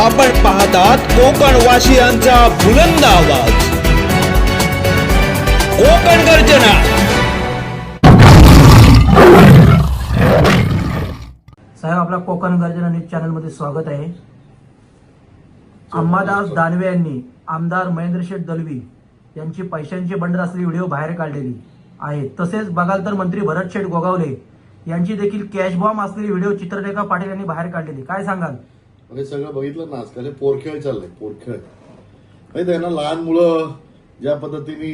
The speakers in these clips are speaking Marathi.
आपण पाहतात कोकण वासियांचा बुलंद आवाज. कोकण गर्जना. साहेब आपला कोकण गर्जना न्यूज चॅनलमध्ये स्वागत आहे. अंबादास दानवे यांनी आमदार महेंद्र शेठ दलवी यांची पैशांची बंडल असलेली व्हिडिओ बाहेर काढलेली आहे. तसेच बघाल तर मंत्री भरत शेठ गोगावले यांची देखील कॅश बॉम्ब असलेली व्हिडिओ चित्ररेखा पाटील यांनी बाहेर काढलेली. काय सांगाल? हे सगळं बघितलं ना आजकाल हे पोरखेळ चाललंय पोरखेळ. माहिती आहे ना लहान मुलं ज्या पद्धतीने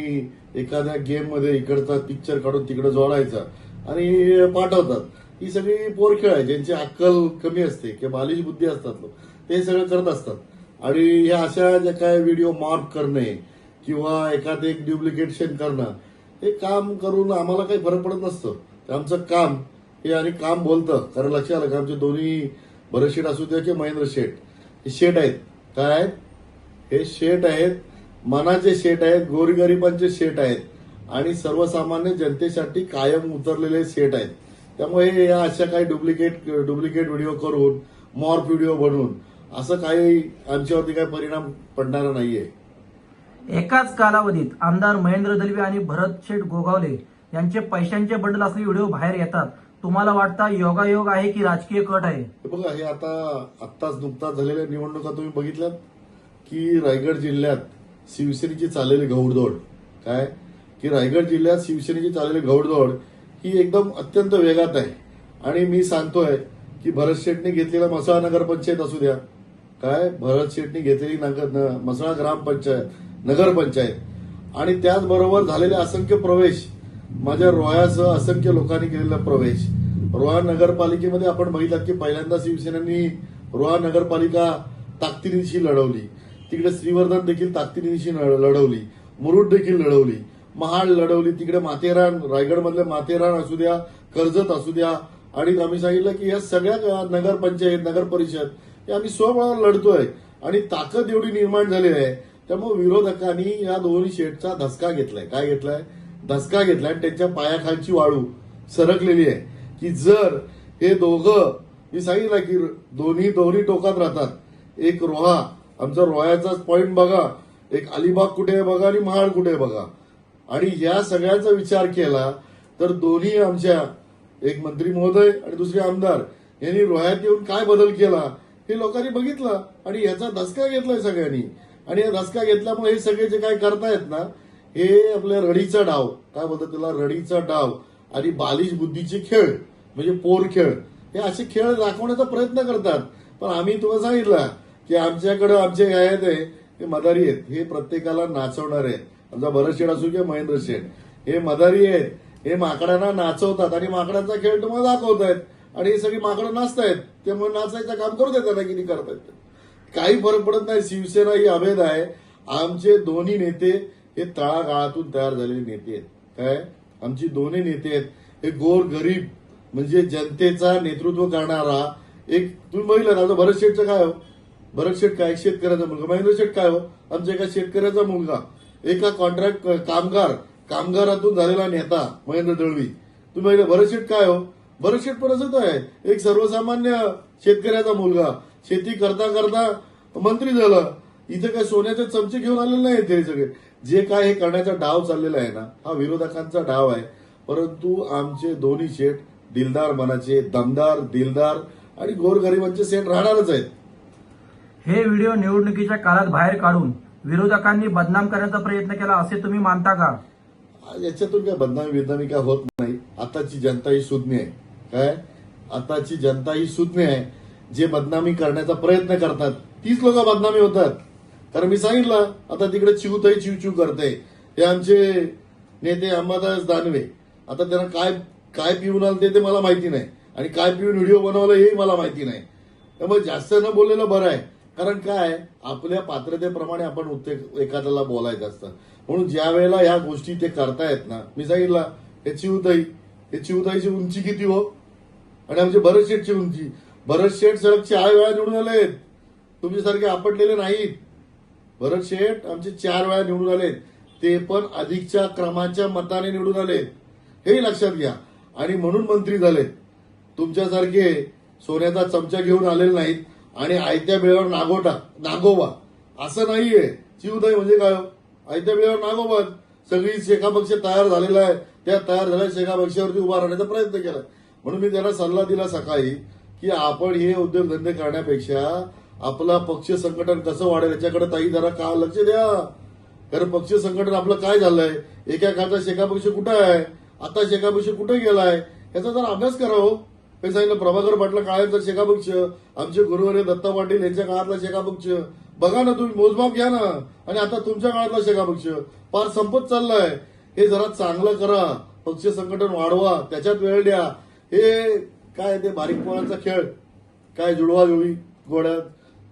एखाद्या गेममध्ये इकडचा पिक्चर काढून तिकडे जोडायचा आणि पाठवतात ही सगळी पोरखेळ आहे ज्यांची अक्कल कमी असते किंवा बालिश बुद्धी असतात लोक ते सगळं करत असतात. आणि ह्या अशा ज्या काय व्हिडिओ मार्क करणे किंवा एखादं एक ड्युप्लिकेशन करणं हे काम करून आम्हाला काही फरक पडत नसतं. आमचं काम हे आणि काम बोलतं कारण लक्षात आलं का आमचे दोन्ही भरत शेठ असू द्या किंवा महेंद्र शेठ. हे शेठ आहेत. काय आहेत? हे शेठ आहेत. मनाचे शेठ आहेत. गोरगरिबांचे शेठ आहेत. आणि सर्वसामान्य जनतेसाठी कायम उतरलेले शेठ आहेत. त्यामुळे या अशा काही डुप्लिकेट डुप्लिकेट व्हिडिओ करून मॉर्फ व्हिडिओ बनवून असं काही आमच्यावरती काही परिणाम पडणारा नाहीये. एकाच कालावधीत आमदार महेंद्र दलवी आणि भरत शेठ गोगावले यांचे पैशांचे बंडल असलेले व्हिडिओ बाहेर येतात. तुम्हाला वाटता योगायोग आहे की राजकीय कट आहे? बघा हे आता आत्ताच नुकताच झालेल्या निवडणुका तुम्ही बघितल्यात की रायगड जिल्ह्यात शिवसेनेची चाललेली घौडदौड काय? की रायगड जिल्ह्यात शिवसेनेची चाललेली घौडदौड ही एकदम अत्यंत वेगात आहे. आणि मी सांगतोय की भरत शेटने घेतलेला मसाळा नगरपंचायत असू द्या. काय? भरत शेटने घेतलेली नगर न- मसाळा ग्रामपंचायत नगरपंचायत. आणि त्याचबरोबर झालेले असंख्य प्रवेश माझ्या रोयासह असंख्य लोकांनी केलेला प्रवेश. रोहा नगरपालिकेमध्ये आपण बघितलं की पहिल्यांदा शिवसेनेनी रोहा नगरपालिका ताकदीनिशी लढवली. तिकडे श्रीवर्धन देखील ताकदीनिशी लढवली. मुरुड देखील लढवली. महाड लढवली. तिकडे माथेरान रायगडमधले माथेरान असू द्या कर्जत असू द्या. आणि आम्ही सांगितलं की या सगळ्या नगरपंचायत नगर परिषद हे आम्ही स्वबळावर लढतोय. आणि ताकद एवढी निर्माण झाली आहे. त्यामुळे विरोधकांनी या दोन्ही शेटचा धसका घेतलाय. काय घेतलाय? धसका घेतला आणि त्यांच्या पायाखालची वाळू सरकलेली आहे. की जर हे दोघं मी सांगितलं की दोन्ही दोन्ही टोकात राहतात. एक रोहा आमचा रोह्याचाच पॉईंट बघा. एक अलिबाग कुठे आहे बघा आणि महाड कुठे आहे बघा. आणि या सगळ्याचा विचार केला तर दोन्ही आमच्या एक मंत्री महोदय आणि दुसरे आमदार यांनी रोह्यात येऊन काय बदल केला हे लोकांनी बघितलं. आणि याचा धसका घेतलाय सगळ्यांनी. आणि या धसका घेतल्यामुळे हे सगळे जे काय करतायत ना हे आपल्या रडीचा डाव. काय बोलतात त्याला? रडीचा डाव. आणि बालिश बुद्धीचे खेळ म्हणजे पोर खेळ. हे असे खेळ दाखवण्याचा प्रयत्न करतात. पण आम्ही तुम्हाला सांगितलं की आमच्याकडे आमचे काय आहे हे- मदारी आहेत. हे प्रत्येकाला नाचवणार आहेत. आमचा भरत शेठ असू किंवा महेंद्र शेठ हे मदारी आहेत. हे माकडांना नाचवतात आणि माकडांचा खेळ तुम्हाला दाखवतायत आणि हे सगळी माकडं नाचतायत त्यामुळे नाचायचं काम करू देत की किती करतायत काही फरक पडत नाही. शिवसेना ही अभेद आहे. आमचे दोन्ही नेते हे तळागाळातून तयार झालेले नेते आहेत. काय? आमची दोन्ही नेते आहेत. हे गोर गरीब म्हणजे जनतेचा नेतृत्व करणारा एक तुम्ही बघितलं ना आता भरत शेठचं काय हो? भरत शेठ काय? शेतकऱ्याचा मुलगा. महेंद्र शेठ काय हो? आमच्या एका शेतकऱ्याचा मुलगा. एका कॉन्ट्रॅक्ट कामगार कामगारातून झालेला नेता महेंद्र दळवी. तुम्ही बघितलं भरत शेठ काय हो? भरत शेठ पण असंच आहे. एक सर्वसामान्य शेतकऱ्याचा मुलगा. शेती करता करता मंत्री झालं. इथे काय सोन्याचे चमचे घेऊन आलेले नाही ते सगळे. जे काय हे करण्याचा डाव चाललेला आहे ना हा विरोधकांचा डाव आहे. परंतु आमचे दोन्ही शेठ दिलदार मनाचे दमदार दिलदार आणि गोरगरिबांचे सेट राहणारच आहेत. हे व्हिडिओ निवडणुकीच्या काळात बाहेर काढून विरोधकांनी बदनाम करण्याचा प्रयत्न केला असे तुम्ही मानता का? याच्यातून काय बदनामी बिदनामी काय होत नाही. आताची जनता ही सुज्ञ आहे. काय? आताची जनता ही सुज्ञ आहे. जे बदनामी करण्याचा प्रयत्न करतात तीच लोक बदनामी होतात. कारण मी सांगितलं आता तिकडे चिवताई चिव करते हे आमचे नेते अंबादास दानवे आता त्यांना काय काय पिऊन आलं ते ते मला माहिती नाही. आणि काय पिऊन व्हिडिओ बनवलं हेही मला माहिती नाही. त्यामुळे जास्त न बोललेलं बरं आहे. कारण काय आपल्या पात्रतेप्रमाणे आपण उत्ते- एखाद्याला बोलायचं असतं. म्हणून ज्या वेळेला ह्या गोष्टी ते करतायत ना मी सांगितलं हे चिवताई हे चिवताईची उंची किती हो? आणि आमचे भरत शेठची उंची. भरत शेठ सलग चार वेळा निवडून आलेत. तुमच्यासारखे आपटलेले नाहीत. भरत शेठ आमचे चार वेळा निवडून आलेत. ते पण अधिकच्या क्रमाच्या मताने निवडून आलेत. हेही लक्षात घ्या. आणि म्हणून मंत्री झालेत. तुमच्यासारखे सोन्याचा चमचा घेऊन आलेले नाहीत आणि आयत्या वेळेवर नागोटा नागोबा. असं नाहीये. चिवदाई म्हणजे काय हो? आयत्या वेळेवर नागोबा सगळी शेका पक्ष तयार झालेला आहे. त्या तयार झालेल्या शेखा पक्षावरती उभा राहण्याचा प्रयत्न केला म्हणून मी त्यांना सल्ला दिला सकाळी की आपण हे उद्योगधंदे करण्यापेक्षा आपला पक्ष संघटन कसं वाढेल याच्याकडे ताई जरा का लक्ष द्या. कारण पक्ष संघटन आपलं काय झालंय? एका काळचा शेकापक्ष कुठं आहे? आता शेकापक्ष कुठे गेलाय? याचा जरा अभ्यास करा हो. हे सांगितलं प्रभाकर पाटला काळाचा शेकापक्ष आमचे गुरुवारे दत्ता पाटील यांच्या काळातला शेकापक्ष बघा ना तुम्ही मोजमाप घ्या ना. आणि आता तुमच्या काळातला शेकापक्ष पार फार संपत चाललाय. हे जरा चांगलं करा. पक्ष संघटन वाढवा. त्याच्यात वेळ द्या. हे काय ते बारीकपणाचा खेळ? काय जुळवा जुळी गोड्यात?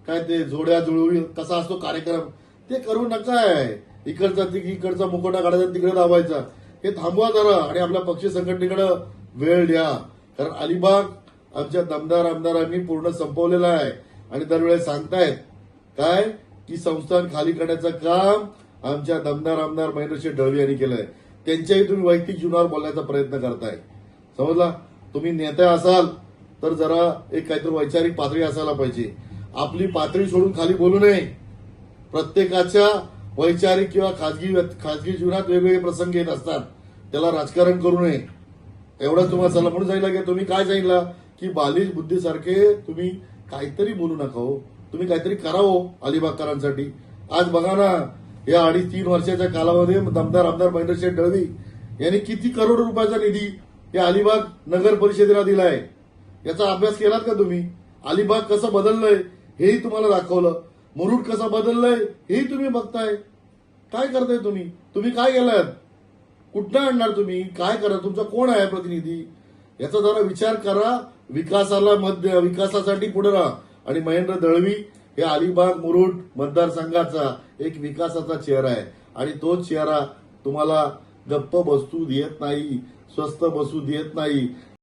काय ते जोड्या जुळवी कसा असतो कार्यक्रम ते करू नकाय इकडचा इकडचा मुकोटा काढायचा तिकडे दाबायचा. हे थांबवा जरा आणि आपल्या पक्ष संघटनेकडे वेळ द्या. कारण अलिबाग आमच्या दमदार आमदारांनी पूर्ण संपवलेला आहे. आणि दरवेळेस सांगतायत काय? की संस्थान खाली करण्याचं काम आमच्या दमदार आमदार महेंद्रशेठ ढळवी यांनी केलंय. त्यांच्याही तुम्ही वैयक्तिक जीवनावर बोलण्याचा प्रयत्न करताय. समजला? तुम्ही नेते असाल तर जरा एक काहीतरी वैचारिक पातळी असायला पाहिजे. आपली पातळी सोडून खाली बोलू नये. प्रत्येकाच्या वैचारिक किंवा खाजगी खाजगी जीवनात वेगवेगळे प्रसंग येत असतात. त्याला राजकारण करू नये. एवढं तुम्हाला चला म्हणून सांगितलं की तुम्ही काय सांगितलं? की बालिश बुद्धीसारखे तुम्ही काहीतरी बोलू नका हो. तुम्ही काहीतरी करावं हो, अलिबागकरांसाठी. आज बघा ना या अडीच तीन वर्षाच्या कालामध्ये दमदार आमदार महेंद्रशेठ दळवी यांनी किती करोड रुपयाचा निधी या अलिबाग नगर परिषदेला दिलाय. याचा अभ्यास केलात का तुम्ही? अलिबाग कसं बदललंय? हेही तुम्हाला दाखवलं. मुरुड कसं बदललंय हेही तुम्ही बघताय. काय करताय तुम्ही? तुम्ही काय केलात? कुठनं आणणार तुम्ही? काय करा तुमचा कोण आहे प्रतिनिधी? याचा जरा विचार करा. विकासाला मध्य विकासासाठी पुढे राहा. आणि महेंद्र दळवी हे अलिबाग मुरुड मतदारसंघाचा एक विकासाचा चेहरा आहे. आणि तो चेहरा तुम्हाला गप्प बसू देत नाही स्वस्त बसू देत नाही.